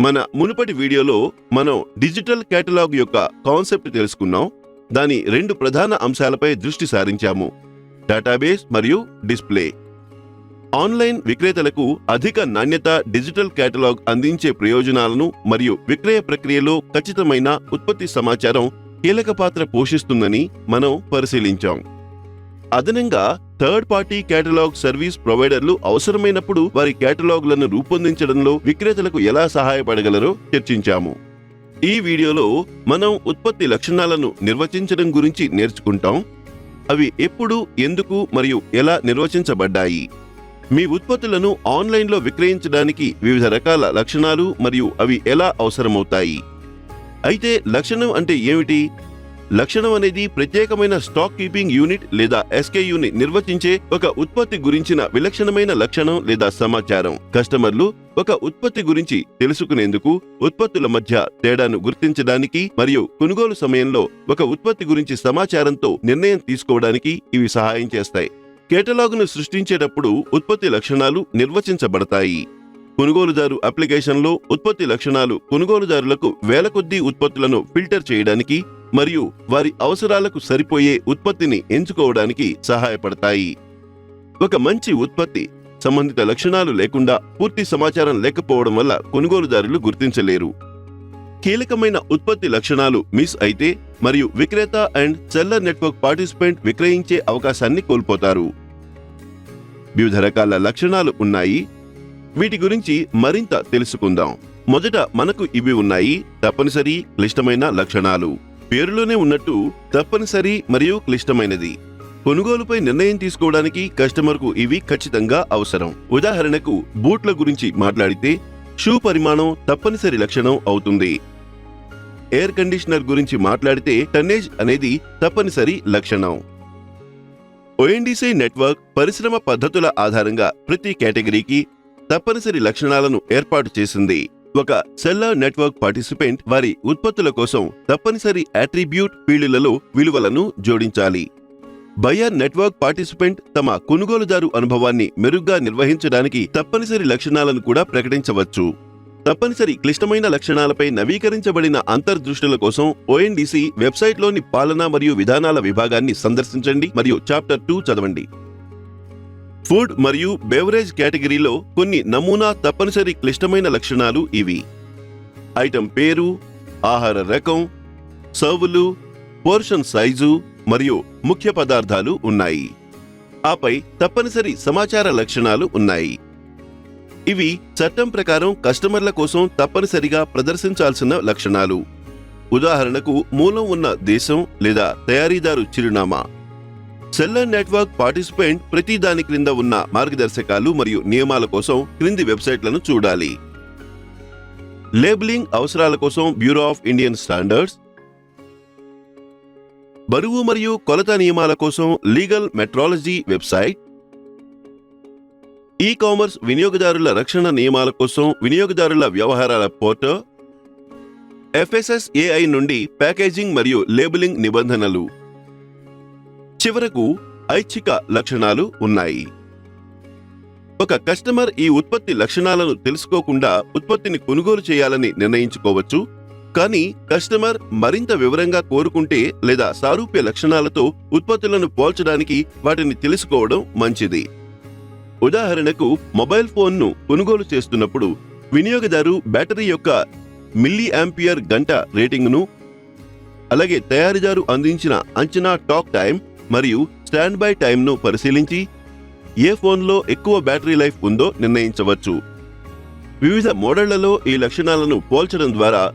మన మునుపటి వీడియోలో మనం డిజిటల్ కేటలాగ్ యొక్క కాన్సెప్ట్ తెలుసుకున్నాం. దాని రెండు ప్రధాన అంశాలపై దృష్టి సారించాము. డేటాబేస్ మరియు డిస్ప్లే. ఆన్లైన్ విక్రేతలకు అధిక నాణ్యత డిజిటల్ కేటలాగ్ అందించే ప్రయోజనాలను మరియు విక్రయ ప్రక్రియలో ఖచ్చితమైన ఉత్పత్తి సమాచారం కీలక పాత్ర పోషిస్తుందని మనం పరిశీలించాం. అదనంగా థర్డ్ పార్టీ కేటలాగ్ సర్వీస్ ప్రొవైడర్లు అవసరమైనప్పుడు వారి కేటలాగ్లను రూపొందించడంలో విక్రేతలకు ఎలా సహాయపడగలరో చర్చించాము. ఈ వీడియోలో మనం ఉత్పత్తి లక్షణాలను నిర్వచించడం గురించి నేర్చుకుంటాం. అవి ఎప్పుడు ఎందుకు మరియు ఎలా నిర్వచించబడ్డాయి? మీ ఉత్పత్తులను ఆన్లైన్లో విక్రయించడానికి వివిధ రకాల లక్షణాలు మరియు అవి ఎలా అవసరమవుతాయి? అయితే లక్షణం అంటే ఏమిటి? లక్షణం అనేది ప్రత్యేకమైన స్టాక్ కీపింగ్ యూనిట్ లేదా ఎస్కేయూని నిర్వచించే ఒక ఉత్పత్తి గురించిన విలక్షణమైన లక్షణం లేదా సమాచారం. కస్టమర్లు ఒక ఉత్పత్తి గురించి తెలుసుకునేందుకు ఉత్పత్తుల మధ్య తేడాను గుర్తించడానికి మరియు కొనుగోలు సమయంలో ఒక ఉత్పత్తి గురించి సమాచారంతో నిర్ణయం తీసుకోవడానికి ఇవి సహాయం చేస్తాయి. కేటలాగును సృష్టించేటప్పుడు ఉత్పత్తి లక్షణాలు నిర్వచించబడతాయి. కొనుగోలుదారు అప్లికేషన్లో ఉత్పత్తి లక్షణాలు కొనుగోలుదారులకు వేల కొద్దీ ఉత్పత్తులను ఫిల్టర్ చేయడానికి మరియు వారి అవసరాలకు సరిపోయే ఉత్పత్తిని ఎంచుకోవడానికి సహాయపడతాయి. ఒక మంచి ఉత్పత్తి సంబంధిత లక్షణాలు లేకుండా పూర్తి సమాచారం లేకపోవడం వల్ల కొనుగోలుదారులు గుర్తించలేరు. కీలకమైన ఉత్పత్తి లక్షణాలు మిస్ అయితే మరియు విక్రేత అండ్ సెల్లర్ నెట్వర్క్ పార్టిసిపెంట్ విక్రయించే అవకాశాన్ని కోల్పోతారు. వివిధ రకాల లక్షణాలు ఉన్నాయి. వీటి గురించి మరింత తెలుసుకుందాం. మొదట మనకు ఇవి ఉన్నాయి. తప్పనిసరి క్లిష్టమైన లక్షణాలు. పేరులోనే ఉన్నట్టు తప్పనిసరి మరియు క్లిష్టమైనది. కొనుగోలుపై నిర్ణయం తీసుకోవడానికి కస్టమర్కు ఇవి ఖచ్చితంగా అవసరం. ఉదాహరణకు బూట్ల గురించి మాట్లాడితే షూ పరిమాణం తప్పనిసరి లక్షణం అవుతుంది. ఎయిర్ కండిషనర్ గురించి మాట్లాడితే టన్నేజ్ అనేది తప్పనిసరి లక్షణం. ఓఎన్డీసీ నెట్వర్క్ పరిశ్రమ పద్ధతుల ఆధారంగా ప్రతి కేటగిరీకి తప్పనిసరి లక్షణాలను ఏర్పాటు చేసింది. ఒక సెల్లర్ నెట్వర్క్ పార్టిసిపెంట్ వారి ఉత్పత్తుల కోసం తప్పనిసరి అట్రిబ్యూట్ ఫీల్డ్లలో విలువలను జోడించాలి. బయర్ నెట్వర్క్ పార్టిసిపెంట్ తమ కొనుగోలుదారు అనుభవాన్ని మెరుగ్గా నిర్వహించడానికి తప్పనిసరి లక్షణాలను కూడా ప్రకటించవచ్చు. తప్పనిసరి క్లిష్టమైన లక్షణాలపై నవీకరించబడిన అంతర్దృష్టుల కోసం ఓఎన్డీసీ వెబ్సైట్లోని పాలన మరియు విధానాల విభాగాన్ని సందర్శించండి మరియు చాప్టర్ టూ చదవండి. ఫుడ్ మరియు బెవరేజ్ కేటగిరీలో కొన్ని నమూనా తప్పనిసరి క్లిష్టమైన లక్షణాలు ఇవి. ఐటెం పేరు ఆహార రకం సర్వులు పోర్షన్ సైజు మరియు ముఖ్య పదార్థాలు ఉన్నాయి. ఆపై తప్పనిసరి సమాచార లక్షణాలు ఉన్నాయి. ఇవి చట్టం ప్రకారం కస్టమర్ల కోసం తప్పనిసరిగా ప్రదర్శించాల్సిన లక్షణాలు. ఉదాహరణకు మూలం ఉన్న దేశం లేదా తయారీదారు చిరునామా. సెల్లర్ నెట్వర్క్ పార్టిసిపెంట్ ప్రతి దాని క్రింద ఉన్న మార్గదర్శకాలు మరియు నియమాల కోసం క్రింది వెబ్సైట్లను చూడాలి. లేబులింగ్ అవసరాల కోసం బ్యూరో ఆఫ్ ఇండియన్ స్టాండర్డ్స్. బరువు మరియు కొలత నియమాల కోసం legal metrology website. E commerce వినియోగదారుల రక్షణ నియమాల కోసం వినియోగదారుల వ్యవహారాల పోర్టల్. ఎఫ్ఎస్ఎస్ఏఐ నుండి ప్యాకేజింగ్ మరియు లేబులింగ్ నిబంధనలు. చివరకు ఐచ్ఛిక లక్షణాలు ఉన్నాయి. ఒక కస్టమర్ ఈ ఉత్పత్తి లక్షణాలను తెలుసుకోకుండా ఉత్పత్తిని కొనుగోలు చేయాలని నిర్ణయించుకోవచ్చు కానీ కస్టమర్ మరింత వివరంగా కోరుకుంటే లేదా సారూప్య లక్షణాలతో ఉత్పత్తులను పోల్చడానికి వాటిని తెలుసుకోవడం మంచిది. ఉదాహరణకు మొబైల్ ఫోన్ను కొనుగోలు చేస్తున్నప్పుడు వినియోగదారు బ్యాటరీ యొక్క మిల్లీ యాంపియర్ గంట రేటింగ్ను అలాగే తయారీదారు అందించిన అంచనా టాక్ టైం మరియు స్టాండ్ బై టైంను పరిశీలించి ఏ ఫోన్లో ఎక్కువ బ్యాటరీ లైఫ్ ఉందో నిర్ణయించవచ్చు. వివిధ మోడళ్ళలో ఈ లక్షణాలను పోల్చడం ద్వారా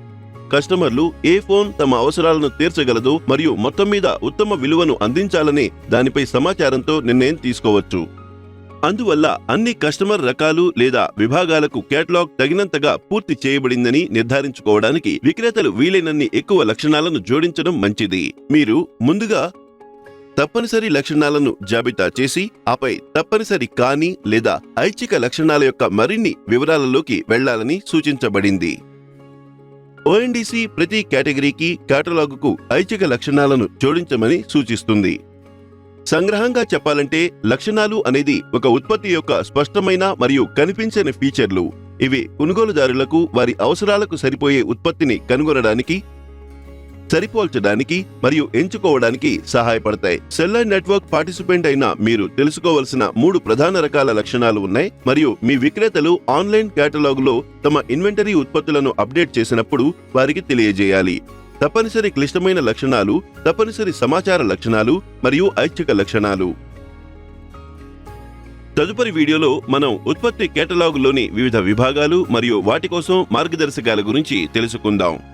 కస్టమర్లు ఏ ఫోన్ తమ అవసరాలను తీర్చగలదో మరియు మొత్తం మీద ఉత్తమ విలువను అందించాలనే దానిపై సమాచారంతో నిర్ణయం తీసుకోవచ్చు. అందువల్ల అన్ని కస్టమర్ రకాలు లేదా విభాగాలకు కేటలాగ్ తగినంతగా పూర్తి చేయబడిందని నిర్ధారించుకోవడానికి విక్రేతలు వీలైనన్ని ఎక్కువ లక్షణాలను జోడించడం మంచిది. మీరు ముందుగా తప్పనిసరి లక్షణాలను జాబితా చేసి ఆపై తప్పనిసరి కాని లేదా ఐచ్ఛిక లక్షణాల యొక్క మరిన్ని వివరాలలోకి వెళ్ళాలని సూచించబడింది. ఓఎన్డీసీ ప్రతి కేటగిరీకి కేటలాగుకు ఐచ్ఛిక లక్షణాలను జోడించమని సూచిస్తుంది. సంగ్రహంగా చెప్పాలంటే లక్షణాలు అనేది ఒక ఉత్పత్తి యొక్క స్పష్టమైన మరియు కనిపించని ఫీచర్లు. ఇవి కొనుగోలుదారులకు వారి అవసరాలకు సరిపోయే ఉత్పత్తిని కనుగొనడానికి సరిపోల్చడానికి మరియు ఎంచుకోవడానికి సహాయపడతాయి. సెల్లర్ నెట్వర్క్ పార్టిసిపెంట్ అయిన మీరు తెలుసుకోవలసిన మూడు ప్రధాన రకాల లక్షణాలు ఉన్నాయి. మరియు మీ విక్రేతలు ఆన్లైన్ కేటలాగులో తమ ఇన్వెంటరీ ఉత్పత్తులను అప్డేట్ చేసినప్పుడు వారికి తెలియజేయాలి. తప్పనిసరి క్లిష్టమైన లక్షణాలు తప్పనిసరి సమాచార లక్షణాలు మరియు ఐచ్ఛిక లక్షణాలు. తదుపరి వీడియోలో మనం ఉత్పత్తి కేటలాగులోని వివిధ విభాగాలు మరియు వాటి కోసం మార్గదర్శకాల గురించి తెలుసుకుందాం.